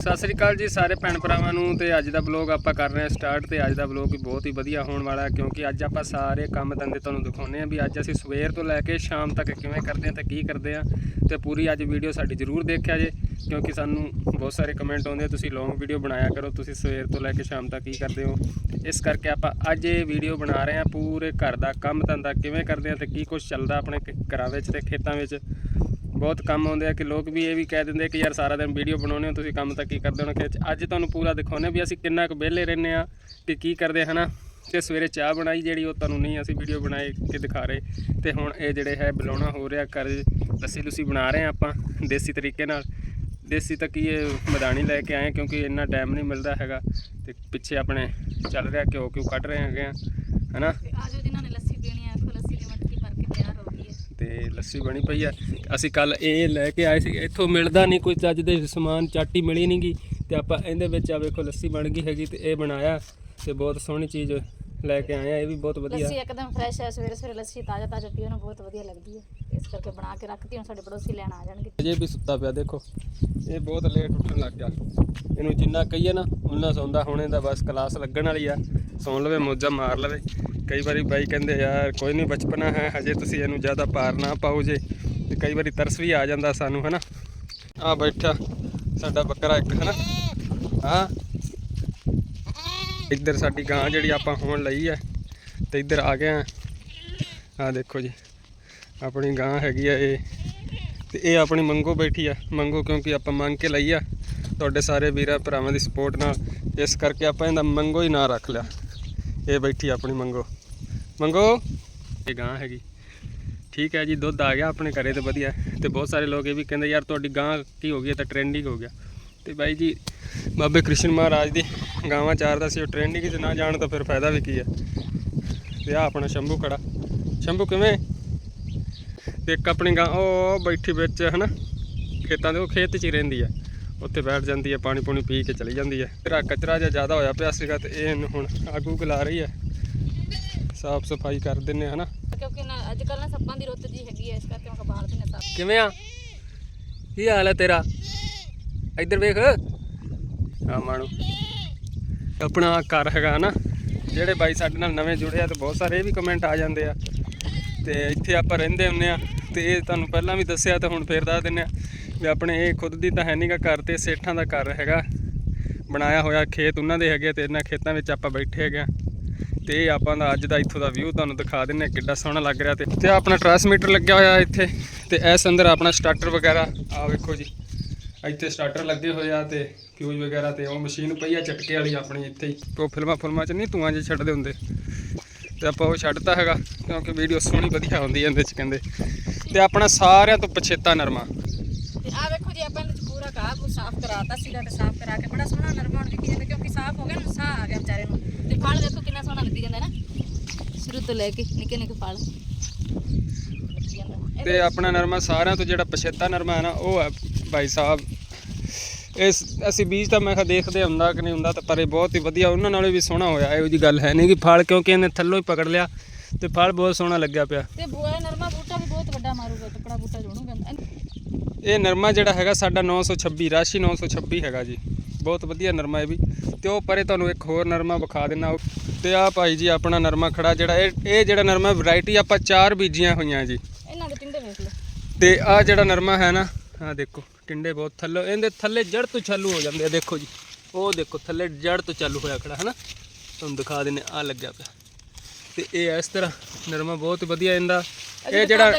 ਸਤਿ ਸ੍ਰੀ ਅਕਾਲ ਜੀ ਸਾਰੇ ਭੈਣ ਭਰਾਵਾਂ ਨੂੰ ਤੇ ਅੱਜ ਦਾ ਬਲੌਗ ਆਪਾਂ ਕਰ ਰਹੇ ਹਾਂ ਸਟਾਰਟ ਤੇ ਅੱਜ ਦਾ ਬਲੌਗ ਵੀ ਬਹੁਤ ਹੀ ਵਧੀਆ ਹੋਣ ਵਾਲਾ ਹੈ ਕਿਉਂਕਿ ਅੱਜ ਆਪਾਂ ਸਾਰੇ ਕੰਮ ਧੰਦੇ ਤੁਹਾਨੂੰ ਦਿਖਾਉਨੇ ਆ ਵੀ ਅੱਜ ਅਸੀਂ ਸਵੇਰ ਤੋਂ ਲੈ ਕੇ ਸ਼ਾਮ ਤੱਕ ਕਿਵੇਂ ਕਰਦੇ ਆ ਤੇ ਕੀ ਕਰਦੇ ਆ ਤੇ ਪੂਰੀ ਅੱਜ ਵੀਡੀਓ ਸਾਡੀ ਜ਼ਰੂਰ ਦੇਖਿਆ ਜੇ ਕਿਉਂਕਿ ਸਾਨੂੰ ਬਹੁਤ ਸਾਰੇ ਕਮੈਂਟ ਆਉਂਦੇ ਆ, ਤੁਸੀਂ ਲੌਂਗ ਵੀਡੀਓ ਬਣਾਇਆ ਕਰੋ, ਤੁਸੀਂ ਸਵੇਰ ਤੋਂ ਲੈ ਕੇ ਸ਼ਾਮ ਤੱਕ ਕੀ ਕਰਦੇ ਹੋ? ਇਸ ਕਰਕੇ ਆਪਾਂ ਅੱਜ ਇਹ ਵੀਡੀਓ ਬਣਾ ਰਹੇ ਆ ਪੂਰੇ ਘਰ ਦਾ ਕੰਮ ਧੰਦਾ ਕਿਵੇਂ ਕਰਦੇ ਆ ਤੇ ਕੀ ਕੁਝ ਚੱਲਦਾ ਆਪਣੇ ਘਰਾਂ ਵਿੱਚ ਤੇ ਖੇਤਾਂ ਵਿੱਚ। ਬਹੁਤ ਕੰਮ ਆਉਂਦੇ ਆ ਕਿ ਲੋਕ ਵੀ ਇਹ ਵੀ ਕਹਿ ਦਿੰਦੇ ਕਿ ਯਾਰ ਸਾਰਾ ਦਿਨ ਵੀਡੀਓ ਬਣਾਉਂਦੇ ਹੋ, ਤੁਸੀਂ ਕੰਮ ਤਾਂ ਕੀ ਕਰਦੇ ਹੋ? ਕਿ ਅੱਜ ਤੁਹਾਨੂੰ ਪੂਰਾ ਦਿਖਾਉਂਦੇ ਵੀ ਅਸੀਂ ਕਿੰਨਾ ਕੁ ਵਿਹਲੇ ਰਹਿੰਦੇ ਆ ਕਿ ਕੀ ਕਰਦੇ, ਹਨਾ? ਤੇ ਸਵੇਰੇ ਚਾਹ ਬਣਾਈ ਜਿਹੜੀ ਉਹ ਤੁਹਾਨੂੰ ਨਹੀਂ ਅਸੀਂ ਵੀਡੀਓ ਬਣਾਏ ਕੇ ਦਿਖਾ ਰਹੇ। ਤੇ ਹੁਣ ਇਹ ਜਿਹੜੇ ਹੈ ਬੁਲਾਉਣਾ ਹੋ ਰਿਹਾ ਘਰ ਲੱਸੀ ਲੁੱਸੀ ਬਣਾ ਰਹੇ ਆ ਆਪਾਂ ਦੇਸੀ ਤਰੀਕੇ ਨਾਲ। ਦੇਸੀ ਤਾਂ ਕੀ ਇਹ ਮਦਾਨੀ ਲੈ ਕੇ ਆਏ ਕਿਉਂਕਿ ਇੰਨਾ ਟਾਈਮ ਨਹੀਂ ਮਿਲਦਾ ਹੈਗਾ। ਤੇ ਪਿੱਛੇ ਆਪਣੇ ਚੱਲ ਰਿਹਾ, ਘਿਓ ਕਿਉਂ ਕੱਢ ਰਹੇ ਹੈਗੇ ਆ ਹਨਾ? ਤੇ ਆਜੋ ਨੇ ਲੱਸੀ ਪੀਣੀ ਆ ਖੋ ਲੱਸੀ ਦੀ ਮਟਕੀ ਭਰ ਕੇ ਤਿਆਰ ਹੋ ਗਈ ਹੈ ਤੇ ਲੱਸੀ ਬਣੀ ਪਈ ਆ। ਅਸੀਂ ਕੱਲ ਇਹ ਲੈ ਕੇ ਆਏ ਸੀ ਇੱਥੋਂ ਮਿਲਦਾ ਨਹੀਂ ਕੋਈ, ਚੱਜ ਦੇ ਸਮਾਨ, ਚਾਟੀ ਮਿਲੀ ਨਹੀਂ ਗੀ ਤੇ ਆਪਾਂ ਇਹਦੇ ਵਿੱਚ ਆ ਵੇਖੋ, ਲੱਸੀ ਬਣ ਗਈ ਹੈਗੀ ਤੇ ਇਹ ਬਣਾਇਆ ਤੇ ਬਹੁਤ ਸੋਹਣੀ ਚੀਜ਼ ਲੈ ਕੇ ਆਏ ਆ ਇਹ ਵੀ ਬਹੁਤ ਵਧੀਆ। ਲੱਸੀ ਇੱਕਦਮ ਫਰੈਸ਼ ਹੈ ਸਵੇਰੇ ਸਵੇਰੇ ਲੱਸੀ ਤਾਜ਼ਾ ਤਾਜ਼ਾ ਪੀਓ ਨਾ ਬਹੁਤ ਵਧੀਆ ਲੱਗਦੀ ਹੈ। ਇਸ ਕਰਕੇ ਬਣਾ ਕੇ ਰੱਖਤੀ ਹੁਣ ਸਾਡੇ ਪੜੋਸੀ ਲੈਣ ਆ ਜਾਣਗੇ। ਅਜੇ ਵੀ ਸੁੱਤਾ ਪਿਆ ਦੇਖੋ। ਇਹ ਬਹੁਤ ਲੇਟ ਉੱਠਣ ਲੱਗ ਗਿਆ। ਇਹਨੂੰ ਜਿੰਨਾ ਕਹੀਏ ਨਾ ਉਹਨਾਂ ਸੌਂਦਾ ਹੁਣ ਇਹਦਾ ਬਸ ਕਲਾਸ ਲੱਗਣ ਵਾਲੀ ਆ। ਸੌਣ ਲਵੇ ਮੋਜਾ ਮਾਰ ਲਵੇ। ਕਈ ਵਾਰੀ ਬਾਈ ਕਹਿੰਦੇ ਯਾਰ ਕੋਈ ਨਹੀਂ ਬਚਪਨਾ ਹੈ ਹਜੇ ਤੁਸੀਂ ਇਹਨੂੰ ਜ਼ਿਆਦਾ ਪਾਰ ਨਾ ਪਾਓ ਜੇ। ਤੇ ਕਈ ਵਾਰੀ ਤਰਸ ਵੀ ਆ ਜਾਂਦਾ ਸਾਨੂੰ ਹਨਾ। ਆ ਬੈਠਾ ਸਾਡਾ ਬੱਕਰਾ ਇੱਕ ਹਨਾ। ਆ ਇੱਧਰ ਸਾਡੀ ਗਾਂ ਜਿਹੜੀ ਆਪਾਂ ਹੁਣ ਲਈ ਹੈ ਤੇ ਇੱਧਰ ਆ ਗਏ ਆ ਆ ਦੇਖੋ ਜੀ, ਆਪਣੀ ਗਾਂ ਹੈਗੀ ਆ ਇਹ। ਤੇ ਇਹ ਆਪਣੀ ਮੰਗੋ ਬੈਠੀ ਆ। ਮੰਗੋ ਕਿਉਂਕਿ ਆਪਾਂ ਮੰਗ ਕੇ ਲਈ ਆ। ਤੁਹਾਡੇ ਸਾਰੇ ਵੀਰਾਂ ਭਰਾਵਾਂ ਦੀ ਸਪੋਰਟ ਨਾਲ। ਇਸ ਕਰਕੇ ਆਪਾਂ ਇਹਦਾ ਮੰਗੋ ਹੀ ਨਾਂ ਰੱਖ ਲਿਆ। ਇਹ ਬੈਠੀ ਆਪਣੀ ਮੰਗੋ। ਮੰਗੋ, ਇਹ ਗਾਂ ਹੈਗੀ। ਠੀਕ ਹੈ ਜੀ, ਦੁੱਧ ਆ ਗਿਆ ਆਪਣੇ ਘਰੇ ਤੇ ਵਧੀਆ। ਤੇ ਬਹੁਤ ਸਾਰੇ ਲੋਕ ਇਹ ਵੀ ਕਹਿੰਦੇ, ਯਾਰ ਤੁਹਾਡੀ ਗਾਂ ਕੀ ਹੋ ਗਈ ਇਹ ਤਾਂ ਟ੍ਰੈਂਡਿੰਗ ਹੋ ਗਿਆ। ਤੇ ਬਾਈ ਜੀ ਬਾਬੇ ਕ੍ਰਿਸ਼ਨ ਮਹਾਰਾਜ ਦੀ ਗਾਵਾਂ ਚਾਰਦਾ ਸੀ ਉਹ ਟ੍ਰੈਂਡਿੰਗ 'ਚ ਨਾ ਜਾਣ ਤਾਂ ਫਿਰ ਫਾਇਦਾ ਵੀ ਕੀ ਹੈ ਤੇ ਆ ਆਪਣਾ ਸ਼ੰਭੂ ਖੜਾ ਸ਼ੰਭੂ ਕਿਵੇਂ? ਤੇ ਇੱਕ ਆਪਣੀ ਗਾਂ ਉਹ ਬੈਠੀ ਵਿੱਚ ਹਨਾ? ਖੇਤਾਂ ਦੇ ਉਹ ਖੇਤ 'ਚ ਹੀ ਰਹਿੰਦੀ ਆ। ਉੱਥੇ ਬੈਠ ਜਾਂਦੀ ਹੈ ਪਾਣੀ ਪੂਣੀ ਪੀ ਕੇ ਚਲੀ ਜਾਂਦੀ ਹੈ ਤੇਰਾ ਕਚਰਾ ਜਿਹਾ ਜ਼ਿਆਦਾ ਹੋਇਆ ਪਿਆ ਸੀਗਾ ਤੇ ਇਹ ਇਹਨੂੰ ਹੁਣ ਆਗੂ ਗਲਾ ਰਹੀ ਹੈ ਸਾਫ਼ ਸਫ਼ਾਈ ਕਰ ਦਿੰਨੇ ਹਨਾ? ਕਿਉਂਕਿ ਨਾ ਅੱਜ ਕੱਲ ਨਾ ਸੱਪਾਂ ਦੀ ਰੁੱਤ ਜੀ ਹੈਗੀ ਹੈ ਇਸ ਕਰਕੇ ਮੈਂ ਕਬਾਲ ਦਿੰਨੇ ਸੱਪ ਕਿਵੇਂ ਆ? ਕੀ ਹਾਲ ਹੈ ਤੇਰਾ? ਇੱਧਰ ਵੇਖ। ਆ ਮਾਣੂ ਆਪਣਾ ਘਰ ਹੈਗਾ ਨਾ, ਜਿਹੜੇ ਬਾਈ ਸਾਡੇ ਨਾਲ ਨਵੇਂ ਜੁੜੇ ਆ ਤੇ ਬਹੁਤ ਸਾਰੇ ਇਹ ਵੀ ਕਮੈਂਟ ਆ ਜਾਂਦੇ ਆ। ਤੇ ਇੱਥੇ ਆਪਾਂ ਰਹਿੰਦੇ ਹੁੰਨੇ ਆ, ਤੇ ਇਹ ਤੁਹਾਨੂੰ ਪਹਿਲਾਂ ਵੀ ਦੱਸਿਆ ਤੇ ਹੁਣ ਫੇਰ ਦੱਸ ਦਿੰਨੇ ਆ ਵੀ ਆਪਣੇ ਇਹ ਖੁਦ ਦੀ ਤਾਂ ਹੈ ਨਹੀਂਗਾ ਘਰ ਤੇ, ਸੇਠਾਂ ਦਾ ਘਰ ਹੈਗਾ। ਬਣਾਇਆ ਹੋਇਆ ਖੇਤ ਉਹਨਾਂ ਦੇ ਹੈਗੇ ਤੇ ਇਹਨਾਂ ਖੇਤਾਂ ਵਿੱਚ ਆਪਾਂ ਬੈਠੇ ਹੈਗੇ ਆ। ਤੇ ਇਹ ਆਪਾਂ ਦਾ ਅੱਜ ਦਾ ਇੱਥੋਂ ਦਾ ਵਿਊ ਤੁਹਾਨੂੰ ਦਿਖਾ ਦਿੰਨੇ ਆ ਕਿੱਡਾ ਸੋਹਣਾ ਲੱਗ ਰਿਹਾ ਤੇ। ਤੇ ਆਪਣਾ ਟਰਾਂਸਮੀਟਰ ਲੱਗਿਆ ਹੋਇਆ ਇੱਥੇ, ਤੇ ਇਸ ਅੰਦਰ ਆਪਣਾ ਸਟਾਰਟਰ ਵਗੈਰਾ ਆ ਵੇਖੋ ਜੀ, ਇੱਥੇ ਸਟਾਰਟਰ ਲੱਗੇ ਹੋਏ ਆ ਤੇ ਫਿਊਜ਼ ਵਗੈਰਾ ਤੇ ਉਹ ਮਸ਼ੀਨ ਪਈ ਆ ਚਟਕੇ ਵਾਲੀ ਆਪਣੀ ਇੱਥੇ ਹੀ। ਉਹ ਫਿਲਮਾਂ ਫਿਲਮਾਂ 'ਚ ਨਹੀਂ ਧੂਆਂ ਜੇ ਛੱਡਦੇ ਹੁੰਦੇ। ਤੇ ਆਪਾਂ ਉਹ ਛੱਡਤਾ ਹੈਗਾ ਕਿਉਂਕਿ ਵੀਡੀਓ ਸੋਹਣੀ ਵਧੀਆ ਹੁੰਦੀ ਹੈ ਇਹਦੇ 'ਚ ਕਹਿੰਦੇ। ਤੇ ਆਪਣਾ ਸਾਰਿਆਂ ਤੋਂ ਪਛੇਤਾ ਨਰਮਾ। ਤੇ ਆ ਵੇਖੋ ਜੀ ਆਪਾਂ ਇਹਦੇ ਚ ਪੂਰਾ ਘਾਹ ਨੂੰ ਸਾਫ਼ ਕਰਾਤਾ ਸੀਗਾ ਤੇ ਸਾਫ਼ ਕਰਾ ਕੇ ਬੜਾ ਸੋਹਣਾ ਨਰਮਾ ਹੁਣ ਵਿਕੀ ਜਾਂਦਾ ਕਿਉਂਕਿ ਸਾਫ਼ ਹੋ ਗਿਆ ਨਾ ਸਾਹ ਆ ਗਿਆ ਵਿਚਾਰੇ ਨੂੰ। ਤੇ ਫਲ ਦੇਖੋ ਕਿੰਨਾ ਸੋਹਣਾ ਲੱਗੀ ਜਾਂਦਾ ਨਾ। ਸ਼ੁਰੂ ਤੋਂ ਲੈ ਕੇ ਨਿੱਕੇ ਨਿੱਕੇ ਫਲ। ਤੇ ਆਪਣਾ ਨਰਮਾ ਸਾਰਿਆਂ ਤੋਂ ਜਿਹੜਾ ਪਛੇਤਾ ਨਰਮਾ ਹੈ ਨਾ ਉਹ ਹੈ ਭਾਈ ਸਾਹਿਬ। ਇਸ ਅਸੀਂ ਬੀਜ ਤਾਂ ਮੈਂ ਕਿਹਾ ਦੇਖਦੇ ਹੁੰਦਾ ਕਿ ਨਹੀਂ ਹੁੰਦਾ ਤਾਂ ਪਰ ਇਹ ਬਹੁਤ ਹੀ ਵਧੀਆ ਉਹਨਾਂ ਨਾਲੋਂ ਵੀ ਸੋਹਣਾ ਹੋਇਆ ਇਹੋ ਜੀ ਗੱਲ ਹੈ ਨਹੀਂ ਕਿ ਫਲ ਕਿਉਂਕਿ ਇਹਨੇ ਥੱਲੋਂ ਹੀ ਪਕੜ ਲਿਆ ਤੇ ਫਲ ਬਹੁਤ ਸੋਹਣਾ ਲੱਗਿਆ ਪਿਆ। ਤੇ ਬੂਆ ਨਰਮਾ ਬੂਟਾ ਵੀ ਬਹੁਤ ਵੱਡਾ ਮਾਰੂਗਾ ਤਕੜਾ ਬੂਟਾ ਜੋੜੂਗਾ ਇਹ ਨਰਮਾ ਜਿਹੜਾ ਹੈਗਾ ਸਾਡਾ 926 ਰਾਸ਼ੀ 926 ਹੈਗਾ ਜੀ। ਬਹੁਤ ਵਧੀਆ ਨਰਮਾ ਇਹ ਵੀ। ਤੇ ਉਹ ਪਰੇ ਤੁਹਾਨੂੰ ਇੱਕ ਹੋਰ ਨਰਮਾ ਵਿਖਾ ਦਿੰਨਾ ਤੇ ਆ ਭਾਈ ਜੀ ਆਪਣਾ ਨਰਮਾ ਖੜਾ ਜਿਹੜਾ ਇਹ ਇਹ ਜਿਹੜਾ ਨਰਮਾ ਵੈਰਾਈਟੀ ਆਪਾਂ ਚਾਰ ਬੀਜੀਆਂ ਹੋਈਆਂ ਜੀ। ਇਹਨਾਂ ਦੇ ਟਿੰਡੇ ਵੇਖ ਲਓ। ਤੇ ਆ ਜਿਹੜਾ ਨਰਮਾ ਹੈ ਨਾ ਆ ਦੇਖੋ। ਟਿੰਡੇ ਬਹੁਤ ਥੱਲੇ ਇਹਦੇ ਥੱਲੇ ਜੜ ਤੋਂ ਚਾਲੂ ਹੋ ਜਾਂਦੇ ਆ ਦੇਖੋ ਜੀ। ਉਹ ਦੇਖੋ ਥੱਲੇ ਜੜ ਤੋਂ ਚਾਲੂ ਹੋਇਆ ਖੜਾ ਹੈ ਨਾ ਤੁਹਾਨੂੰ ਦਿਖਾ ਦਿੰਨੇ ਆ ਲੱਗਿਆ ਪਿਆ। ਤੇ ਇਹ ਇਸ ਤਰ੍ਹਾਂ ਨਰਮਾ ਬਹੁਤ ਵਧੀਆ ਇਹਦਾ। ਇਹ ਜਿਹੜਾ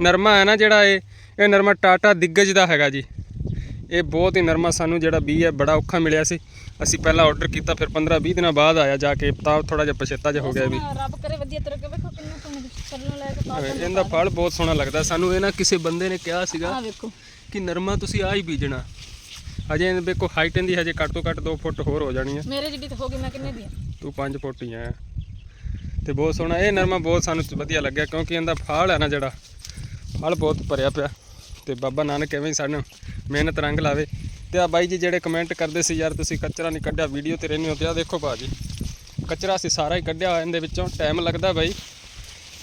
ਨਰਮਾ ਹੈ ਨਾ ਜਿਹੜਾ ਇਹ ਇਹ ਨਰਮਾ ਟਾਟਾ ਦਿੱਗਜ ਦਾ ਹੈਗਾ ਜੀ। ਇਹ ਬਹੁਤ ਹੀ ਨਰਮਾ ਸਾਨੂੰ ਜਿਹੜਾ ਬੀ ਹੈ ਬੜਾ ਔਖਾ ਮਿਲਿਆ ਸੀ। ਅਸੀਂ ਪਹਿਲਾਂ ਆਰਡਰ ਕੀਤਾ ਫਿਰ 15 20 ਦਿਨਾਂ ਬਾਅਦ ਆਇਆ ਜਾ ਕੇ ਤਾਂ ਥੋੜਾ ਜਿਹਾ ਪਛੇਤਾ ਜਿਹਾ ਹੋ ਗਿਆ ਵੀ। ਰੱਬ ਕਰੇ ਵਧੀਆ ਤਰ੍ਹਾਂ ਕੇ ਵੇਖੋ ਕਿੰਨਾ ਸੋਹਣਾ ਚੱਲਣ ਲੈ ਕੇ ਇਹਦਾ ਫਲ ਬਹੁਤ ਸੋਹਣਾ ਲੱਗਦਾ। ਸਾਨੂੰ ਇਹ ਨਾ ਕਿਸੇ ਬੰਦੇ ਨੇ ਕਿਹਾ ਸੀਗਾ ਆ ਵੇਖੋ। ਕਿ ਨਰਮਾ ਤੁਸੀਂ ਆ ਹੀ ਬੀਜਣਾ। ਇਹਦੇ ਵੇਖੋ ਹਾਈਟ ਇਹਦੀ ਹਜੇ ਘੱਟ ਤੋਂ ਘੱਟ 2 ਫੁੱਟ ਹੋਰ ਹੋ ਜਾਣੀ ਹੈ। ਮੇਰੇ ਜਿੱਡੀ ਤਾਂ ਹੋ ਗਈ ਮੈਂ ਕਿੰਨੇ ਦੀ ਆ? ਤੂੰ 5 ਫੁੱਟ ਹੀ ਆ। ਤੇ ਬਹੁਤ ਸੋਹਣਾ ਇਹ ਨਰਮਾ ਬਹੁਤ ਸਾਨੂੰ ਵਧੀਆ ਲੱਗਿਆ ਕਿਉਂਕਿ ਇਹਦਾ ਫਲ ਹੈ ਨਾ ਜਿਹੜਾ ਫਲ ਬਹੁਤ ਭਰਿਆ ਪਿਆ। ਤੇ ਬਾਬਾ ਨਾਨਕ ਐਵੇਂ ਹੀ ਸਾਨੂੰ ਮਿਹਨਤ ਰੰਗ ਲਾਵੇ। ਤੇ ਆ ਬਾਈ ਜੀ ਜਿਹੜੇ ਕਮੈਂਟ ਕਰਦੇ ਸੀ ਯਾਰ ਤੁਸੀਂ ਕਚਰਾ ਨਹੀਂ ਕੱਢਿਆ ਵੀਡੀਓ ਤੇ ਰਹਿੰਦੇ ਹੋ ਤੇ ਆ ਦੇਖੋ ਬਾਜੀ ਕਚਰਾ ਸੀ ਸਾਰਾ ਹੀ ਕੱਢਿਆ ਹੋਇਆ ਇਹਦੇ ਵਿੱਚੋਂ। ਟਾਈਮ ਲੱਗਦਾ ਬਾਈ।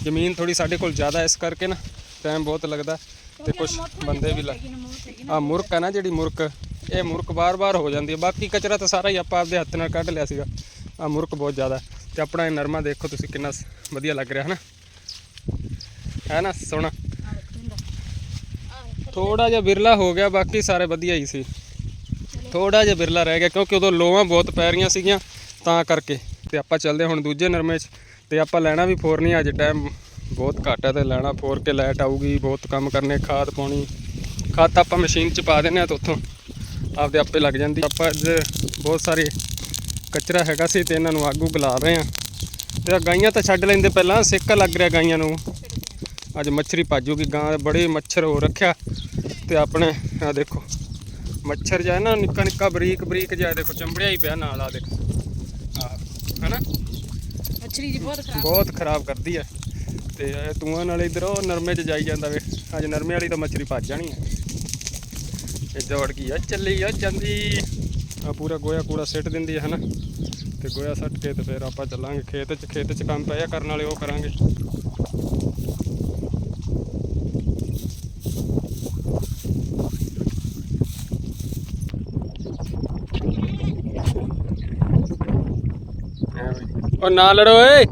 ਜ਼ਮੀਨ ਥੋੜੀ ਸਾਡੇ ਕੋਲ ਜ਼ਿਆਦਾ ਇਸ ਕਰਕੇ ਨਾ ਟਾਈਮ ਬਹੁਤ ਲੱਗਦਾ। ਤੇ ਕੁਝ ਬੰਦੇ ਵੀ ਲਾ ਹੈਗੀ ਨਾ ਆ ਮੁਰਕ ਹੈ ਨਾ ਜਿਹੜੀ ਮੁਰਕ ਇਹ ਮੁਰਕ ਬਾਰ-ਬਾਰ ਹੋ ਜਾਂਦੀ ਹੈ। ਬਾਕੀ ਕਚਰਾ ਤਾਂ ਸਾਰਾ ਹੀ ਆਪਾਂ ਆਪਦੇ ਹੱਥ ਨਾਲ ਕੱਢ ਲਿਆ ਸੀਗਾ। ਆ ਮੁਰਕ ਬਹੁਤ ਜ਼ਿਆਦਾ ਤੇ ਆਪਣਾ ਇਹ ਨਰਮਾ ਦੇਖੋ ਤੁਸੀਂ ਕਿੰਨਾ ਸ- ਵਧੀਆ ਲੱਗ ਰਿਹਾ ਹੈ ਨਾ ਹੈ ਨਾ? ਸੋਹਣਾ। ਥੋੜਾ ਜਿਹਾ ਬਿਰਲਾ ਹੋ ਗਿਆ, ਬਾਕੀ ਸਾਰੇ ਵਧੀਆ ਹੀ ਸੀ। ਥੋੜਾ ਜਿਹਾ ਬਿਰਲਾ ਰਹਿ ਗਿਆ, ਕਿਉਂਕਿ ਉਦੋਂ ਲੋਵਾਂ ਬਹੁਤ ਪੈ ਰਹੀਆਂ ਸੀਗੀਆਂ ਤਾਂ ਕਰਕੇ। ਤੇ ਆਪਾਂ ਚੱਲਦੇ ਹਾਂ ਹੁਣ ਦੂਜੇ ਨਰਮੇ 'ਚ। ਤੇ ਆਪਾਂ ਲੈਣਾ ਵੀ ਫੋਰਨੀ ਅੱਜ ਟਾਈਮ ਬਹੁਤ ਘੱਟ ਹੈ ਤੇ ਲੈਣਾ ਫੋਰ ਕੇ ਲਾਈਟ ਆਊਗੀ ਬਹੁਤ ਕੰਮ ਕਰਨੇ ਖਾਦ ਪਾਉਣੀ। ਖਾਦ ਤਾਂ ਆਪਾਂ ਮਸ਼ੀਨ 'ਚ ਪਾ ਦਿੰਦੇ ਆ ਤੇ ਉੱਥੋਂ ਆਪਦੇ ਆਪੇ ਲੱਗ ਜਾਂਦੀ। ਆਪਾਂ ਅੱਜ ਬਹੁਤ ਸਾਰੇ ਕਚਰਾ ਹੈਗਾ ਸੀ ਤੇ ਇਹਨਾਂ ਨੂੰ ਆਗੂ ਗਲਾ ਰਹੇ ਆ ਤੇ ਗਾਈਆਂ ਤਾਂ ਛੱਡ ਲੈਂਦੇ ਪਹਿਲਾਂ ਸਿੱਕਾ ਲੱਗ ਰਿਹਾ ਗਾਈਆਂ ਨੂੰ। ਅੱਜ ਮੱਛਰੀ ਭਾਜੂਗੀ ਗਾਂ ਬੜੇ ਮੱਛਰ ਹੋ ਰੱਖਿਆ। ਤੇ ਆਪਣੇ ਆ ਦੇਖੋ ਮੱਛਰ ਜਿਹਾ ਨਾ ਨਿੱਕਾ ਨਿੱਕਾ ਬਰੀਕ ਬਰੀਕ ਜਿਹਾ ਦੇਖੋ ਚੰਬੜਿਆ ਹੀ ਪਿਆ ਨਾਲ ਆ ਦੇਖੋ। ਆ ਹੈਨਾ? ਮੱਛਰੀ ਜੀ ਬਹੁਤ ਖਰਾਬ ਬਹੁਤ ਖਰਾਬ ਕਰਦੀ ਹੈ। ਤੇ ਇਹ ਤੂਆਂ ਨਾਲ ਇਧਰ ਉਹ ਨਰਮੇ 'ਚ ਜਾਈ ਜਾਂਦਾ ਵੇ। ਅੱਜ ਨਰਮੇ ਵਾਲੀ ਤਾਂ ਮੱਛਰੀ ਭੱਜ ਜਾਣੀ ਹੈ ਇਹ ਦੌੜ ਗਈ ਆ, ਚੱਲੀ ਆ ਜਾਂਦੀ। ਆ ਪੂਰਾ ਗੋਇਆ ਕੂੜਾ ਸਿੱਟ ਦਿੰਦੀ ਹੈ ਹਨਾ। ਤੇ ਗੋਇਆ ਸੱਟ ਕੇ ਤੇ ਫਿਰ ਆਪਾਂ ਚੱਲਾਂਗੇ। ਖੇਤ 'ਚ ਖੇਤ 'ਚ ਕੰਮ ਪਿਆ ਕਰਨ ਵਾਲੇ ਉਹ ਕਰਾਂਗੇ। ਉਹ ਨਾ ਲੜੋ ਏ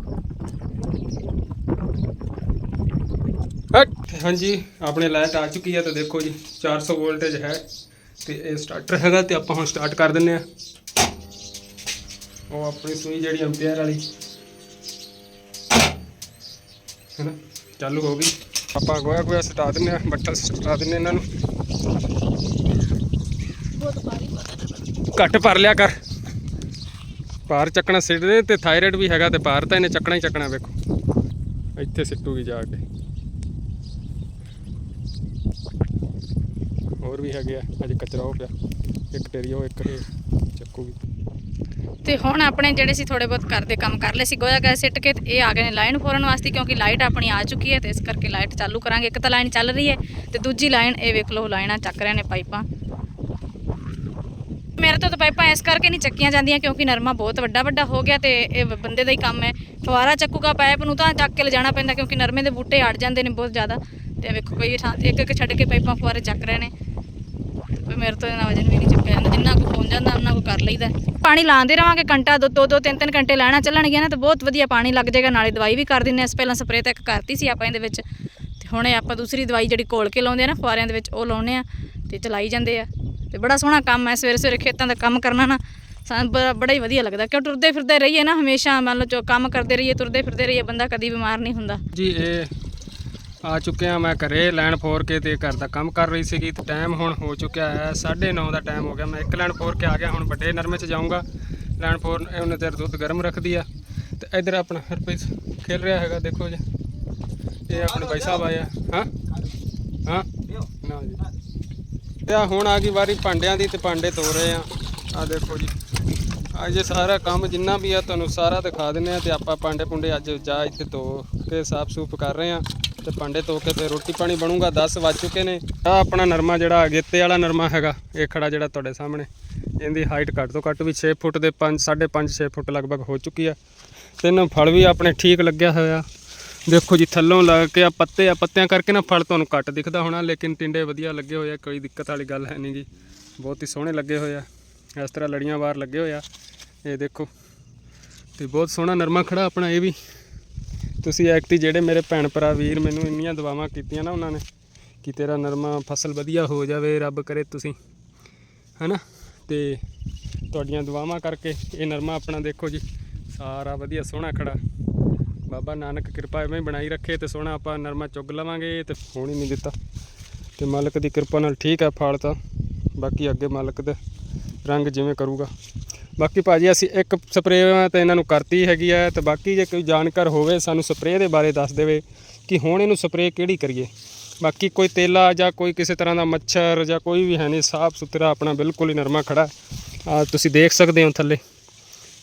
ਹਾਂਜੀ, ਆਪਣੇ ਲਾਈਟ ਆ ਚੁੱਕੀ ਹੈ ਤੇ ਦੇਖੋ ਜੀ 400 ਵੋਲਟੇਜ ਹੈ ਤੇ ਇਹ ਸਟਾਰਟਰ ਹੈਗਾ ਤੇ ਆਪਾਂ ਹੁਣ ਸਟਾਰਟ ਕਰ ਦਿੰਨੇ ਆ। ਉਹ ਆਪਣੀ ਸੂਈ ਜਿਹੜੀ ਐਂਪੀਅਰ ਵਾਲੀ। ਹੈਨਾ, ਚਾਲੂ ਹੋ ਗਈ। ਆਪਾਂ ਗੋਇਆ ਗੋਇਆ ਸਟਾ ਦਿੰਨੇ ਆ ਬੱਟਾ ਸਟਾ ਦਿੰਨੇ ਇਹਨਾਂ ਨੂੰ। ਘੱਟ ਭਰ ਲਿਆ ਕਰ। ਭਾਰ ਚੱਕਣਾ ਸਿੱਟ ਦੇ ਤੇ ਥਾਇਰਾਇਡ ਵੀ ਹੈਗਾ ਤੇ ਭਾਰ ਤਾਂ ਇਹਨੇ ਚੱਕਣਾ ਹੀ ਚੱਕਣਾ ਵੇਖੋ। ਇੱਥੇ ਸਿੱਟੂਗੀ ਜਾ ਕੇ। ਹੋਰ ਵੀ ਹੈਗੇ ਆ, ਅਜੇ ਕਚਰਾ ਹੋ ਪਿਆ, ਇੱਕ ਟੇਰੀ ਉਹ ਇੱਕ ਇਹ ਚੱਕੂਗੀ। ਤੇ ਹੁਣ ਆਪਣੇ ਜਿਹੜੇ ਸੀ ਥੋੜੇ ਬਹੁਤ ਘਰ ਦੇ ਕੰਮ ਕਰ ਲਏ ਸੀ, ਗੋਇਆ ਗੈਸ ਸਿੱਟ ਕੇ ਤੇ ਇਹ ਆ ਗਏ ਨੇ ਲਾਈਨ ਫੋਰਨ ਵਾਸਤੇ ਕਿਉਂਕਿ ਲਾਈਟ ਆਪਣੀ ਆ ਚੁੱਕੀ ਹੈ ਤੇ ਇਸ ਕਰਕੇ ਲਾਈਟ ਚਾਲੂ ਕਰਾਂਗੇ। ਇੱਕ ਤਾਂ ਲਾਈਨ ਚੱਲ ਰਹੀ ਹੈ ਤੇ ਦੂਜੀ ਲਾਈਨ, ਇਹ ਵੇਖ ਲਓ ਲਾਈਨਾਂ ਚੱਕ ਰਹੇ ਨੇ ਪਾਈਪਾਂ। ਮੇਰੇ ਤੋਂ ਤਾਂ ਪਾਈਪਾਂ ਇਸ ਕਰਕੇ ਨਹੀਂ ਚੱਕੀਆਂ ਜਾਂਦੀਆਂ ਕਿਉਂਕਿ ਨਰਮਾ ਬਹੁਤ ਵੱਡਾ ਵੱਡਾ ਹੋ ਗਿਆ ਤੇ ਇਹ ਬੰਦੇ ਦਾ ਹੀ ਕੰਮ ਹੈ। ਫਵਾਰਾ ਚੱਕੂਗਾ ਪਾਈਪ ਨੂੰ ਤਾਂ ਚੱਕ ਕੇ ਲਿਜਾਣਾ ਪੈਂਦਾ ਕਿਉਂਕਿ ਨਰਮੇ ਦੇ ਬੂਟੇ ਅੜ ਜਾਂਦੇ ਨੇ ਬਹੁਤ ਜ਼ਿਆਦਾ। ਤੇ ਵੇਖੋ ਕਈ ਥਾਂ ਇੱਕ ਇੱਕ ਛੱਡ ਕੇ ਪਾਈਪਾਂ ਫਵਾਰੇ ਚੱਕ ਰਹੇ ਨੇ। ਵੀ ਮੇਰੇ ਤੋਂ ਇਹਨਾਂ ਵਜਨ ਵੀ ਨਹੀਂ ਚੁੱਕਿਆ ਜਾਂਦਾ ਜਿੰਨਾ ਕੁ ਪਹੁੰਚ ਜਾਂਦਾ, ਉਹਨਾਂ ਕੋ ਕਰ ਲਈਦਾ ਪਾਣੀ ਲਾਉਂਦੇ ਰਵਾਂਗੇ ਘੰਟਾ ਦੋ ਦੋ ਦੋ, ਤਿੰਨ ਤਿੰਨ ਘੰਟੇ ਲੈਣਾ ਚੱਲਣਗੇ ਨਾ, ਤੇ ਬਹੁਤ ਵਧੀਆ ਪਾਣੀ ਲੱਗ ਜਾਏਗਾ, ਨਾਲੇ ਦਵਾਈ ਵੀ ਕਰ ਦਿੰਨੇ ਆ ਪਹਿਲਾਂ ਸਪਰੇਅ ਤਾਂ ਇੱਕ ਕਰਤੀ ਸੀ ਆਪਾਂ ਇਹਦੇ ਵਿੱਚ, ਤੇ ਹੁਣ ਆਪਾਂ ਦੂਸਰੀ ਦਵਾਈ ਜਿਹੜੀ ਘੋਲ ਕੇ ਲਾਉਂਦੇ ਆ ਨਾ ਫੁਆਰਿਆਂ ਦੇ ਵਿੱਚ, ਉਹ ਲਾਉਨੇ ਆ ਤੇ ਚਲਾਈ ਜਾਂਦੇ ਆ। ਤੇ ਬੜਾ ਸੋਹਣਾ ਕੰਮ ਹੈ, ਸਵੇਰੇ ਸਵੇਰੇ ਖੇਤਾਂ ਦਾ ਕੰਮ ਕਰਨਾ ਨਾ, ਸਾਨੂੰ ਬੜਾ ਹੀ ਵਧੀਆ ਲੱਗਦਾ, ਕਿਉਂ ਤੁਰਦੇ ਫਿਰਦੇ ਰਹੀਏ ਨਾ, ਹਮੇਸ਼ਾ ਮੰਨ ਲਓ ਜੋ ਕੰਮ ਕਰਦੇ ਰਹੀਏ, ਤੁਰਦੇ ਫਿਰਦੇ ਰਹੀਏ, ਬੰਦਾ ਕਦੀ ਬਿਮਾਰ ਨਹੀਂ ਹੁੰਦਾ। ਜੀ, ਇਹ ਆ ਚੁੱਕਿਆ ਮੈਂ ਘਰੇ ਲੈਣ ਫੋਰ ਕੇ ਤੇ ਘਰ ਦਾ ਕੰਮ ਕਰ ਰਹੀ ਸੀਗੀ, ਤੇ ਟਾਈਮ ਹੁਣ ਹੋ ਚੁੱਕਿਆ ਹੈ 9:30 ਦਾ ਟਾਈਮ ਹੋ ਗਿਆ। ਮੈਂ ਇੱਕ ਲੈਣ ਫੋਰ ਕੇ ਆ ਗਿਆ, ਹੁਣ ਵੱਡੇ ਨਰਮੇ 'ਚ ਜਾਊਂਗਾ। ਲੈਣ ਫੋਰ ਉਹਨੇ ਤੇਰ ਦੁੱਧ ਗਰਮ ਰੱਖਦੀ ਆ। ਤੇ ਇਧਰ ਆਪਣਾ ਹਰਪ੍ਰੀਤ ਖੇਲ ਰਿਹਾ ਹੈਗਾ, ਦੇਖੋ ਜੀ। ਇਹ ਆਪਣੇ ਭਾਈ ਸਾਹਿਬ ਆਏ ਹਾਂ? ਹਾਂ? ਨਾ ਜੀ। ਤੇ ਹੁਣ ਆ ਗਈ ਵਾਰੀ ਭਾਂਡਿਆਂ ਦੀ ਤੇ ਭਾਂਡੇ ਧੋ ਰਹੇ ਆ। ਆ ਦੇਖੋ ਜੀ। ਅੱਜ ਸਾਰਾ ਕੰਮ ਜਿੰਨਾ ਵੀ ਆ, ਤੁਹਾਨੂੰ ਸਾਰਾ ਦਿਖਾ ਦਿੰਨੇ ਆ, ਤੇ ਆਪਾਂ ਭਾਂਡੇ ਪੁੰਡੇ ਅੱਜ ਜਾ ਇੱਥੇ ਧੋ ਕੇ ਸਾਫ਼ ਸੂਫ ਕਰ ਰਹੇ ਆ। ਤੇ ਭਾਂਡੇ ਧੋ ਕੇ ਤੇ ਰੋਟੀ ਪਾਣੀ ਬਣੂਗਾ 10 ਵੱਜ ਚੁੱਕੇ ਨੇ। ਆ ਆਪਣਾ ਨਰਮਾ ਜਿਹੜਾ ਅਗੇਤੇ ਵਾਲਾ ਨਰਮਾ ਹੈਗਾ, ਇਹ ਖੜਾ ਜਿਹੜਾ ਤੁਹਾਡੇ ਸਾਹਮਣੇ। ਇਹਦੀ ਹਾਈਟ ਘੱਟ ਤੋਂ ਘੱਟ ਵੀ 6 ਫੁੱਟ ਦੇ 5 5.5 6 ਫੁੱਟ ਲਗਭਗ ਹੋ ਚੁੱਕੀ ਆ। ਤੇ ਇਹਨਾਂ ਫਲ ਵੀ ਆਪਣੇ ਠੀਕ ਲੱਗਿਆ ਹੋਇਆ। ਦੇਖੋ ਜੀ, ਥੱਲੋਂ ਲੱਗ ਕੇ ਆ ਪੱਤੇ, ਆ ਪੱਤਿਆਂ ਕਰਕੇ ਨਾ ਫਲ ਤੁਹਾਨੂੰ ਘੱਟ ਦਿਖਦਾ ਹੋਣਾ, ਲੇਕਿਨ ਟਿੰਡੇ ਵਧੀਆ ਲੱਗੇ ਹੋਏ ਆ, ਕੋਈ ਦਿੱਕਤ ਵਾਲੀ ਗੱਲ ਹੈ ਨਹੀਂ ਜੀ। ਬਹੁਤ ਹੀ ਸੋਹਣੇ ਲੱਗੇ ਹੋਏ ਆ। ਇਸ ਤਰ੍ਹਾਂ ਲੜੀਆਂ ਵਾਰ ਲੱਗੇ ਹੋਏ ਆ। ਇਹ ਦੇਖੋ, ਤੇ ਬਹੁਤ ਸੋਹਣਾ ਨਰਮਾ ਖੜਾ ਆਪਣਾ, ਇਹ ਵੀ। ਤੁਸੀਂ ਐਕਤੀ ਜਿਹੜੇ ਮੇਰੇ ਭੈਣ ਭਰਾ ਵੀਰ ਮੈਨੂੰ ਇੰਨੀਆਂ ਦੁਆਵਾਂ ਕੀਤੀਆਂ ਨਾ ਉਹਨਾਂ ਨੇ ਕਿ ਤੇਰਾ ਨਰਮਾ ਫਸਲ ਵਧੀਆ ਹੋ ਜਾਵੇ, ਰੱਬ ਕਰੇ ਤੁਸੀਂ, ਹਨਾ? ਤੇ ਤੁਹਾਡੀਆਂ ਦੁਆਵਾਂ ਕਰਕੇ ਇਹ ਨਰਮਾ ਆਪਣਾ ਦੇਖੋ ਜੀ, ਸਾਰਾ ਵਧੀਆ ਸੋਹਣਾ ਖੜਾ। ਬਾਬਾ ਨਾਨਕ ਕਿਰਪਾ ਐਵੇਂ ਬਣਾਈ ਰੱਖੇ ਤੇ ਸੋਹਣਾ ਆਪਾਂ ਨਰਮਾ ਚੁੱਗ ਲਵਾਂਗੇ ਤੇ ਹੋਣ ਹੀ ਨਹੀਂ ਦਿੱਤਾ। ਤੇ ਮਾਲਕ ਦੀ ਕਿਰਪਾ ਨਾਲ ਠੀਕ ਹੈ ਫਲ ਤਾਂ, ਬਾਕੀ ਅੱਗੇ ਮਾਲਕ ਦੇ ਰੰਗ ਜਿਵੇਂ ਕਰੂਗਾ। ਬਾਕੀ ਭਾਜੀ ਅਸੀਂ ਇੱਕ ਸਪਰੇਅ ਤਾਂ ਇਹਨਾਂ ਨੂੰ ਕਰਤੀ ਹੈਗੀ ਹੈ ਤੇ ਬਾਕੀ ਜੇ ਕੋਈ ਜਾਣਕਾਰ ਹੋਵੇ ਸਾਨੂੰ ਸਪਰੇਅ ਦੇ ਬਾਰੇ ਦੱਸ ਦੇਵੇ ਕਿ ਹੁਣ ਇਹਨੂੰ ਸਪਰੇਅ ਕਿਹੜੀ ਕਰੀਏ। ਬਾਕੀ ਕੋਈ ਤੇਲਾ ਜਾਂ ਕੋਈ ਕਿਸੇ ਤਰ੍ਹਾਂ ਦਾ ਮੱਛਰ ਜਾਂ ਕੋਈ ਵੀ ਹੈ ਨਹੀਂ, ਸਾਫ਼ ਸੁਥਰਾ ਆਪਣਾ ਬਿਲਕੁਲ ਹੀ ਨਰਮਾ ਖੜਾ। ਆ ਤੁਸੀਂ ਦੇਖ ਸਕਦੇ ਹੋ ਥੱਲੇ।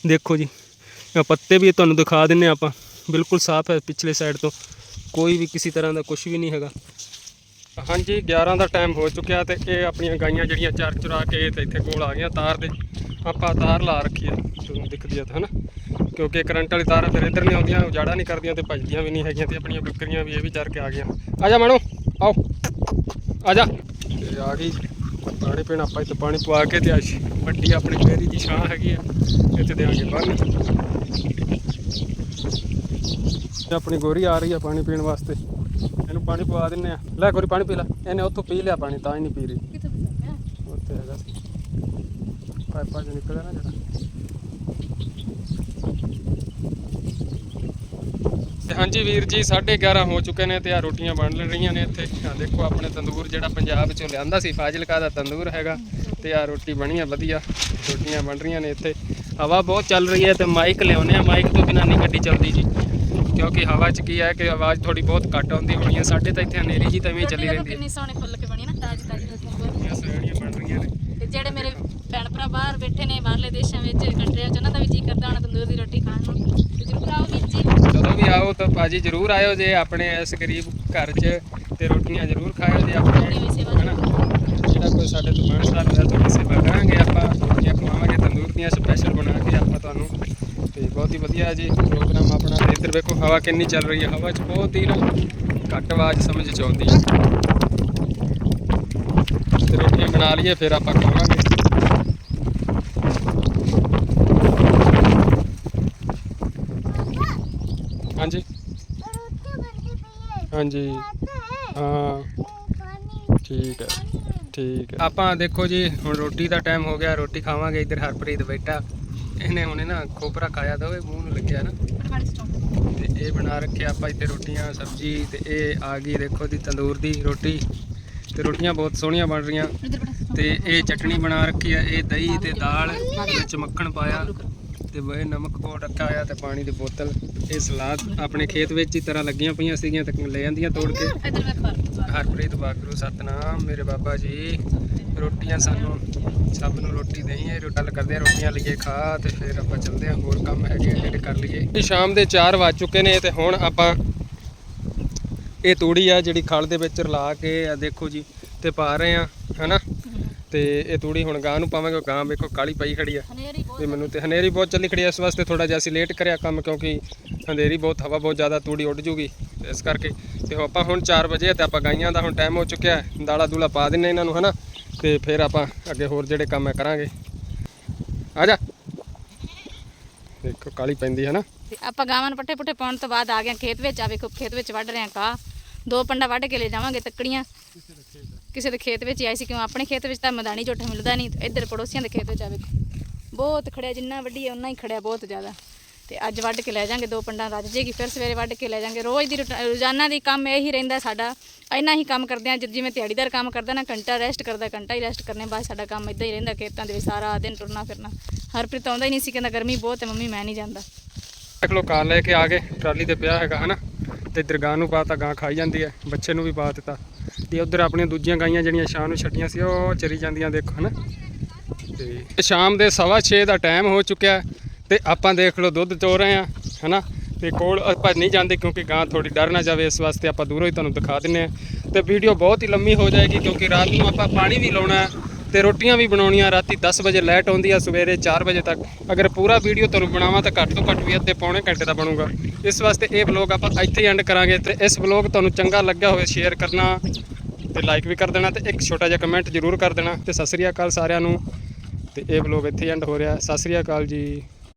ਦੇਖੋ ਜੀ, ਇਹ ਪੱਤੇ ਵੀ ਤੁਹਾਨੂੰ ਦਿਖਾ ਦਿੰਨੇ ਆਪਾਂ। ਬਿਲਕੁਲ ਸਾਫ਼ ਹੈ ਪਿਛਲੇ ਸਾਈਡ ਤੋਂ। ਕੋਈ ਵੀ ਕਿਸੇ ਤਰ੍ਹਾਂ ਦਾ ਕੁਝ ਵੀ ਨਹੀਂ ਹੈਗਾ। ਹਾਂਜੀ 11 ਦਾ ਟਾਈਮ ਹੋ ਚੁੱਕਿਆ ਤੇ ਇਹ ਆਪਣੀਆਂ ਗਾਈਆਂ ਜਿਹੜੀਆਂ ਚਰ ਚੁਰਾ ਕੇ ਤੇ ਇੱਥੇ ਕੋਲ ਆ ਗਈਆਂ ਤਾਰ ਦੇ ਆਪਾਂ ਤਾਰ ਲਾ ਰੱਖੀ ਆ, ਜਦੋਂ ਦਿਖਦੀ ਆ ਤਾਂ, ਹਨਾ? ਕਿਉਂਕਿ ਕਰੰਟ ਵਾਲੀ ਤਾਰਾਂ ਫਿਰ ਇੱਧਰ ਨਹੀਂ ਆਉਂਦੀਆਂ ਉਜਾੜਾ ਨਹੀਂ ਕਰਦੀਆਂ ਤੇ ਭੱਜਦੀਆਂ ਵੀ ਨਹੀਂ ਹੈਗੀਆਂ ਤੇ ਆਪਣੀਆਂ ਬੱਕਰੀਆਂ ਵੀ ਇਹ ਵੀ ਚਰ ਕੇ ਆ ਗਈਆਂ। ਆ ਜਾ ਮਾਣੋ, ਆਓ। ਆ ਜਾ। ਆ ਗਈ। ਪਾਣੀ ਪੀਣਾ ਆਪਾਂ ਇੱਥੇ ਪਾਣੀ ਪਵਾ ਕੇ ਤੇ ਅੱਜ ਵੱਡੀ ਆਪਣੀ ਫੇਰੀ ਦੀ ਛਾਂ ਹੈਗੀ ਆ, ਇੱਥੇ ਦੇਾਂਗੇ ਬੰਨ। ਆਪਣੀ ਗੋਰੀ ਆ ਰਹੀ ਆ ਪਾਣੀ ਪੀਣ ਵਾਸਤੇ। ਇਹਨੂੰ ਪਾਣੀ ਪਵਾ ਦਿੰਨੇ ਆ। ਲੈ ਗੋਰੀ, ਪਾਣੀ ਪੀ ਲੈ। ਇਹਨੇ ਉੱਥੋਂ ਪੀ ਲਿਆ ਪਾਣੀ, ਤਾਂ ਹੀ ਨਹੀਂ ਪੀ ਰਹੀ ਕਿੱਥੇ ਬਚਿਆ ਉੱਥੇ ਹੈਗਾ ਸੀ ਪਾਈਪਾਂ ਚੋਂ ਨਿਕਲਿਆ ਨਾ ਜਿਹੜਾ। ਹਾਂਜੀ ਵੀਰ ਜੀ 11:30 ਹੋ ਚੁੱਕੇ ਨੇ ਤੇ ਆ ਰੋਟੀਆਂ ਬਣ ਰਹੀਆਂ ਨੇ ਇੱਥੇ। ਆ ਦੇਖੋ ਆਪਣੇ ਤੰਦੂਰ ਜਿਹੜਾ ਪੰਜਾਬ ਚੋਂ ਲਿਆਂਦਾ ਸੀ ਫਾਜ਼ਿਲਕਾ ਦਾ ਤੰਦੂਰ ਹੈਗਾ ਤੇ ਆ ਰੋਟੀ ਬਣੀ ਆ ਵਧੀਆ ਰੋਟੀਆਂ ਬਣ ਰਹੀਆਂ ਨੇ ਇੱਥੇ। ਹਵਾ ਬਹੁਤ ਚੱਲ ਰਹੀ ਹੈ ਤੇ ਮਾਈਕ ਲਿਆਉਨੇ ਆ ਮਾਈਕ ਤੋਂ ਬਿਨਾਂ ਨਹੀਂ ਗੱਡੀ ਚੱਲਦੀ ਜੀ। ਕਿਉਂਕਿ ਹਵਾ 'ਚ ਕੀ ਹੈ ਕਿ ਆਵਾਜ਼ ਥੋੜੀ ਬਹੁਤ ਘੱਟ ਆਉਂਦੀ ਹੋਣੀ ਹੈ ਸਾਡੇ ਤਾਂ ਇੱਥੇ ਹਨੇਰੀ ਜੀ ਤਾਂ ਵੀ ਚੱਲੀ ਰਹਿੰਦੀ ਹੈ ਕਿੰਨੀ ਸੋਹਣੀ ਫੁੱਲ ਕੇ ਬਣੀ ਨਾ ਤਾਜੀ ਤਾਜੀ ਰੋਟੀਆਂ ਬਹੁਤ ਰੋਟੀਆਂ ਸੋਹਣੀਆਂ ਬਣ ਰਹੀਆਂ ਨੇ ਤੇ ਜਿਹੜੇ ਮੇਰੇ ਭੈਣ ਭਰਾ ਬਾਹਰ ਬੈਠੇ ਨੇ ਬਾਹਰਲੇ ਦੇਸ਼ਾਂ ਵਿੱਚ ਕੰਟਰੀਆਂ 'ਚ ਉਹਨਾਂ ਦਾ ਵੀ ਜੀ ਕਰਦਾ ਹੋਣਾ ਤੰਦੂਰ ਦੀ ਰੋਟੀ ਖਾਣ ਨੂੰ। ਤੇ ਜ਼ਰੂਰ ਆਓ ਵੀਰ ਜੀ। ਜਦੋਂ ਵੀ ਆਓ ਤਾਂ ਭਾਜੀ ਜ਼ਰੂਰ ਆਇਓ ਜੇ ਆਪਣੇ ਇਸ ਗਰੀਬ ਘਰ 'ਚ ਤੇ ਰੋਟੀਆਂ ਜ਼ਰੂਰ ਖਾਇਓ ਜੇ ਆਪਣੇ। ਹਨਾ? ਜਿਹੜਾ ਕੋਈ ਸਾਡੇ ਤੋਂ ਬਣਦਾ ਹੋਇਆ ਤੁਹਾਡੀ ਸੇਵਾ ਕਰਾਂਗੇ ਆਪਾਂ। ਰੋਟੀਆਂ ਖਵਾਵਾਂਗੇ ਤੰਦੂਰ ਦੀਆਂ ਸਪੈਸ਼ਲ ਬਣਾ ਕੇ ਆਪਾਂ ਤੁਹਾਨੂੰ। ਤੇ ਬਹੁਤ ਹੀ ਵਧੀਆ ਜੀ ਪ੍ਰੋਗਰਾਮ ਆਪਣਾ। ਤੇ ਇੱਧਰ ਵੇਖੋ ਹਵਾ ਕਿੰਨੀ ਚੱਲ ਰਹੀ ਹੈ। ਹਵਾ 'ਚ ਬਹੁਤ ਹੀ ਘੱਟ ਆਵਾਜ਼ ਸਮਝ 'ਚ ਆਉਂਦੀ ਹੈ। ਤੇ ਰੋਟੀਆਂ ਬਣਾ ਲਈਏ ਫਿਰ ਆਪਾਂ ਖਾਵਾਂਗੇ। ਹਾਂਜੀ। ਹਾਂਜੀ। ਹਾਂ। ਠੀਕ ਹੈ। ਠੀਕ ਹੈ। ਆਪਾਂ ਦੇਖੋ ਜੀ, ਹੁਣ ਰੋਟੀ ਦਾ ਟਾਈਮ ਹੋ ਗਿਆ, ਰੋਟੀ ਖਾਵਾਂਗੇ। ਇੱਧਰ ਹਰਪ੍ਰੀਤ ਬੈਠਾ। ਇਹਨੇ ਹੁਣੇ ਨਾ ਖੋਪਰਾ ਖਾਇਆ ਦੋਵੇਂ ਮੂੰਹ ਨੂੰ ਲੱਗਿਆ ਨਾ। ਖਾਣ ਤੇ ਇਹ ਬਣਾ ਰੱਖਿਆ ਆਪਾਂ ਇੱਥੇ ਰੋਟੀਆਂ, ਸਬਜ਼ੀ ਤੇ ਇਹ ਆ ਗਈ ਦੇਖੋ ਦੀ ਤੰਦੂਰ ਦੀ ਰੋਟੀ। ਤੇ ਰੋਟੀਆਂ ਬਹੁਤ ਸੋਹਣੀਆਂ ਬਣ ਰਹੀਆਂ। ਇੱਧਰ ਤੇ ਇਹ ਚਟਣੀ ਬਣਾ ਰੱਖੀ ਆ ਇਹ ਦਹੀਂ ਤੇ ਦਾਲ ਵਿੱਚ ਮੱਖਣ ਪਾਇਆ। ਤੇ ਵੇ ਨਮਕ ਕੋਟ ਰੱਖਿਆ ਹੋਇਆ ਤੇ ਪਾਣੀ ਦੀ ਬੋਤਲ ਇਹ ਸਲਾਦ ਆਪਣੇ ਖੇਤ ਵਿੱਚ ਹੀ ਤਰ੍ਹਾਂ ਲੱਗੀਆਂ ਪਈਆਂ ਸੀਗੀਆਂ ਤੇ ਲੈ ਜਾਂਦੀਆਂ ਤੋੜ ਕੇ। ਹਰਪ੍ਰੀਤ ਬਾਗਰੂ ਸਤਨਾਮ ਮੇਰੇ ਬਾਬਾ ਜੀ। ਰੋਟੀਆਂ ਸਾਨੂੰ ਸਭ ਨੂੰ ਰੋਟੀ ਦੇਈਏ ਰੋਟਲ ਕਰਦੇ ਆ ਰੋਟੀਆਂ ਲਈਏ ਖਾ ਤੇ ਫਿਰ ਆਪਾਂ ਚੱਲਦੇ ਆ ਹੋਰ ਕੰਮ ਹੈਗੇ ਜਿਹੜੇ ਕਰ ਲਈਏ। ਸ਼ਾਮ ਦੇ 4 ਵੱਜ ਚੁੱਕੇ ਨੇ ਤੇ ਹੁਣ ਆਪਾਂ ਇਹ ਤੂੜੀ ਆ ਜਿਹੜੀ ਖਲ ਦੇ ਵਿੱਚ ਰਲਾ ਕੇ ਆ ਦੇਖੋ ਜੀ ਤੇ ਪਾ ਰਹੇ ਆ ਹਨਾ? ਤੇ ਇਹ ਤੂੜੀ ਹੁਣ ਗਾਂ ਨੂੰ ਪਾਵਾਂਗੇ ਗਾਂ ਵੇਖੋ ਕਾਲੀ ਪਈ ਖੜੀ ਆ। ਤੇ ਮੈਨੂੰ ਤੇ ਹਨੇਰੀ ਬਹੁਤ ਚੱਲੀ ਖੜੀ ਆ ਇਸ ਵਾਸਤੇ ਥੋੜਾ ਜਿਹਾ ਅਸੀਂ ਲੇਟ ਕਰਿਆ ਕੰਮ ਕਿਉਂਕਿ ਹਨੇਰੀ ਬਹੁਤ ਹਵਾ ਬਹੁਤ ਜ਼ਿਆਦਾ ਤੂੜੀ ਉੱਡ ਜੂਗੀ ਇਸ ਕਰਕੇ। ਤੇ ਆਪਾਂ ਹੁਣ 4 ਵਜੇ ਤੇ ਆਪਾਂ ਗਾਈਆਂ ਦਾ ਹੁਣ ਟਾਈਮ ਹੋ ਚੁੱਕਿਆ ਹੈ ਦਾਲਾ ਦੂਲਾ ਪਾ ਦਿੰਨੇ ਇਹਨਾਂ ਨੂੰ ਹਨਾ? ਤੇ ਫਿਰ ਆਪਾਂ ਅੱਗੇ ਹੋਰ ਜਿਹੜੇ ਕੰਮ ਹੈ ਕਰਾਂਗੇ। ਆ ਜਾ। ਦੇਖੋ ਕਾਲੀ ਪੈਂਦੀ ਹੈ ਨਾ ਤੇ ਆਪਾਂ ਗਾਵਾਂ ਨੂੰ ਪੱਠੇ ਪੁੱਠੇ ਪਾਉਣ ਤੋਂ ਬਾਅਦ ਆ ਗਏ ਖੇਤ ਵਿੱਚ ਆ ਵੇਖੋ ਖੇਤ ਵਿੱਚ ਵੱਢ ਰਹੇ ਆ ਕਾ ਦੋ ਪੰਡਾ ਵੱਢ ਕੇ ਲੈ ਜਾਵਾਂਗੇ ਤੱਕੜੀਆਂ। ਕਿਸੇ ਦੇ ਖੇਤ ਵਿੱਚ ਆਈ ਸੀ ਕਿਉਂ? ਆਪਣੇ ਖੇਤ ਵਿੱਚ ਤਾਂ ਮੈਦਾਨੀ ਝੋਟਾ ਮਿਲਦਾ ਨਹੀਂ। ਇੱਧਰ ਪੜੋਸੀਆਂ ਦੇ ਖੇਤ ਵਿੱਚ ਆ ਬਹੁਤ ਖੜਿਆ, ਜਿੰਨਾ ਵੱਡੀ ਹੈ ਉਨਾ ਹੀ ਖੜਿਆ ਬਹੁਤ ਜ਼ਿਆਦਾ। ਤੇ ਅੱਜ ਵੱਢ ਕੇ ਲੈ ਜਾਾਂਗੇ ਦੋ ਪੰਡਾਂ ਰੱਜ ਜੇਗੀ, ਫਿਰ ਸਵੇਰੇ ਵੱਢ ਕੇ ਲੈ ਜਾਾਂਗੇ। ਰੋਜ਼ ਦੀ ਰੋਜ਼ਾਨਾ ਦੀ ਕੰਮ ਇਹੀ ਰਹਿੰਦਾ ਸਾਡਾ। ਇੰਨਾ ਹੀ ਕੰਮ ਕਰਦੇ ਆ ਜਿਵੇਂ ਦਿਹਾੜੀਦਾਰ ਕੰਮ ਕਰਦਾ ਨਾ, ਘੰਟਾ ਰੈਸਟ ਕਰਦਾ, ਘੰਟਾ ਹੀ ਰੈਸਟ ਕਰਨੇ ਬਾਅਦ ਸਾਡਾ ਕੰਮ ਇਦਾਂ ਹੀ ਰਹਿੰਦਾ ਖੇਤਾਂ ਦੇ ਵਿੱਚ, ਸਾਰਾ ਦਿਨ ਤੁਰਨਾ ਫਿਰਨਾ। ਹਰਪ੍ਰੀਤ ਆਉਂਦਾ ਹੀ ਨਹੀਂ ਸੀ, ਕਹਿੰਦਾ ਗਰਮੀ ਬਹੁਤ ਹੈ, ਮੰਮੀ ਮੈਂ ਨਹੀਂ ਜਾਂਦਾ। ਦੇਖ ਲੋ ਕਾਰ ਲੈ ਕੇ ਆ ਗਏ, ਟਰਾਲੀ ਤੇ ਪਿਆ ਹੈਗਾ, ਹਨਾ? ਤੇ ਇੱਧਰ ਗਾਂ ਨੂੰ ਪਾਤਾ ਗਾਂ ਖਾਈ ਜਾਂਦੀ ਹੈ, ਬੱਚੇ ਨੂੰ ਵੀ ਪਾ ਦਿੱਤਾ। ਤੇ ਉਧਰ ਆਪਣੀਆਂ ਦੂਜੀਆਂ ਗਾਈਆਂ ਜਿਹੜੀਆਂ ਸ਼ਾਮ ਨੂੰ ਛੱਡੀਆਂ ਸੀ, ਉਹ ਚਰੀ ਜਾਂਦੀਆਂ ਦੇਖੋ, ਹਨਾ? ਤੇ ਸ਼ਾਮ ਦੇ 6:30 ਦਾ ਟਾਈਮ ਹੋ ਚੁੱਕਿਆ ਹੈ ਤੇ ਆਪਾਂ ਦੇਖ ਲਓ ਦੁੱਧ ਚੋ ਰਹੇ ਆ ਹਨਾ? ਤੇ ਕੋਲ ਆਪਾਂ ਨਹੀਂ ਜਾਂਦੇ ਕਿਉਂਕਿ ਗਾਂ ਥੋੜੀ ਡਰ ਨਾ ਜਾਵੇ, ਇਸ ਵਾਸਤੇ ਆਪਾਂ ਦੂਰੋਂ ਹੀ ਤੁਹਾਨੂੰ ਦਿਖਾ ਦਿੰਨੇ ਆ ਤੇ ਵੀਡੀਓ ਬਹੁਤ ਹੀ ਲੰਮੀ ਹੋ ਜਾਏਗੀ ਕਿਉਂਕਿ ਰਾਤ ਨੂੰ ਆਪਾਂ ਪਾਣੀ ਵੀ ਲਾਉਣਾ ਹੈ ਤੇ ਰੋਟੀਆਂ ਵੀ ਬਣਾਉਣੀਆਂ, ਰਾਤੀ 10 ਵਜੇ ਲਾਈਟ ਆਉਂਦੀ ਆ, ਸਵੇਰੇ 4 ਵਜੇ ਤੱਕ। ਅਗਰ ਪੂਰਾ ਵੀਡੀਓ ਤੁਹਾਨੂੰ ਬਣਾਵਾਂ ਤਾਂ ਘੱਟ ਤੋਂ ਘੱਟ ਵੀ ਅੱਧੇ ਪੌਣੇ ਘੰਟੇ ਦਾ ਬਣੂਗਾ। ਇਸ ਵਾਸਤੇ ਇਹ ਵਲੌਗ ਆਪਾਂ ਇੱਥੇ ਐਂਡ ਕਰਾਂਗੇ ਤੇ ਇਸ ਵਲੌਗ ਤੁਹਾਨੂੰ ਚੰਗਾ ਲੱਗਿਆ ਹੋਵੇ ਸ਼ੇਅਰ ਕਰਨਾ। ਤੇ ਲਾਈਕ ਵੀ ਕਰ ਦੇਣਾ ਤੇ ਇੱਕ ਛੋਟਾ ਜਿਹਾ ਕਮੈਂਟ ਜ਼ਰੂਰ ਕਰ ਦੇਣਾ ਤੇ ਸਤਿ ਸ੍ਰੀ ਅਕਾਲ ਸਾਰਿਆਂ ਨੂੰ ਤੇ ਇਹ ਵਲੌਗ ਇੱਥੇ ਐਂਡ ਹੋ ਰਿਹਾ। ਸਤਿ ਸ੍ਰੀ ਅਕਾਲ ਜੀ।